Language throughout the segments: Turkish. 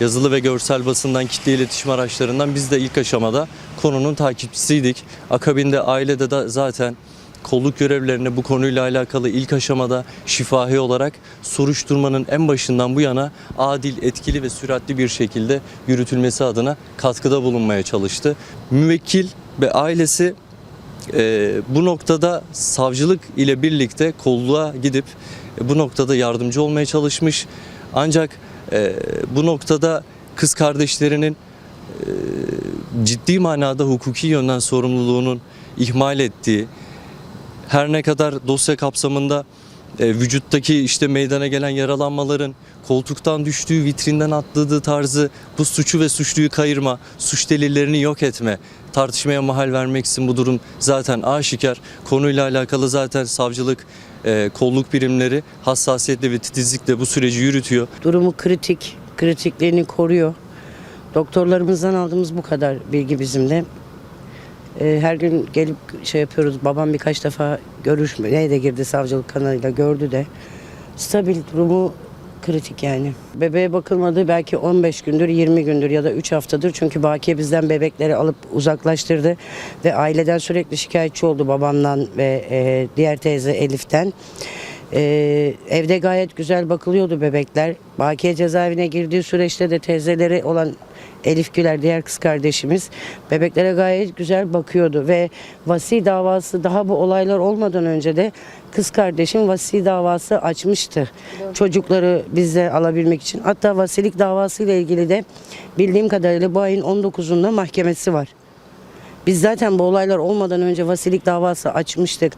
yazılı ve görsel basından, kitle iletişim araçlarından biz de ilk aşamada konunun takipçisiydik. Akabinde ailede de zaten kolluk görevlerine bu konuyla alakalı ilk aşamada şifahi olarak soruşturmanın en başından bu yana adil, etkili ve süratli bir şekilde yürütülmesi adına katkıda bulunmaya çalıştı. Müvekkil ve ailesi e, bu noktada savcılık ile birlikte kolluğa gidip e, bu noktada yardımcı olmaya çalışmış. Ancak e, bu noktada kız kardeşlerinin e, ciddi manada hukuki yönden sorumluluğunun ihmal ettiği, her ne kadar dosya kapsamında e, vücuttaki işte meydana gelen yaralanmaların koltuktan düştüğü, vitrinden atladığı tarzı bu suçu ve suçluyu kayırma, suç delillerini yok etme, tartışmaya mahal vermeksin bu durum zaten aşikar. Konuyla alakalı zaten savcılık, e, kolluk birimleri hassasiyetle ve titizlikle bu süreci yürütüyor. Durumu kritik, kritikliğini koruyor. Doktorlarımızdan aldığımız bu kadar bilgi bizim de. Ee, Her gün gelip şey yapıyoruz. Babam birkaç defa görüşmeye de girdi savcılık kanalıyla gördü de. Stabil durumu kritik yani. Bebeğe bakılmadı belki 15 gündür, 20 gündür ya da 3 haftadır. Çünkü Bakiye bizden bebekleri alıp uzaklaştırdı. Ve aileden sürekli şikayetçi oldu babamdan ve e, diğer teyze Elif'ten. Ee, evde gayet güzel bakılıyordu bebekler. Bakiye cezaevine girdiği süreçte de teyzeleri olan Elif Güler diğer kız kardeşimiz bebeklere gayet güzel bakıyordu ve vasi davası daha bu olaylar olmadan önce de kız kardeşim vasi davası açmıştı. Çocukları bize alabilmek için. Hatta vasilik davası ile ilgili de bildiğim kadarıyla bu ayın 19'unda mahkemesi var. Biz zaten bu olaylar olmadan önce vasilik davası açmıştık.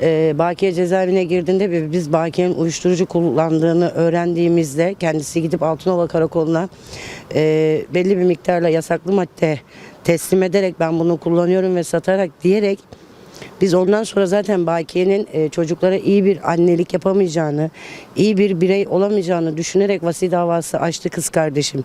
Ee, Bakiye cezaevine girdiğinde biz Bakiye'nin uyuşturucu kullandığını öğrendiğimizde kendisi gidip Altınova Karakolu'na e, belli bir miktarla yasaklı madde teslim ederek ben bunu kullanıyorum ve satarak diyerek biz ondan sonra zaten Bakiye'nin e, çocuklara iyi bir annelik yapamayacağını, iyi bir birey olamayacağını düşünerek vasi davası açtı kız kardeşim.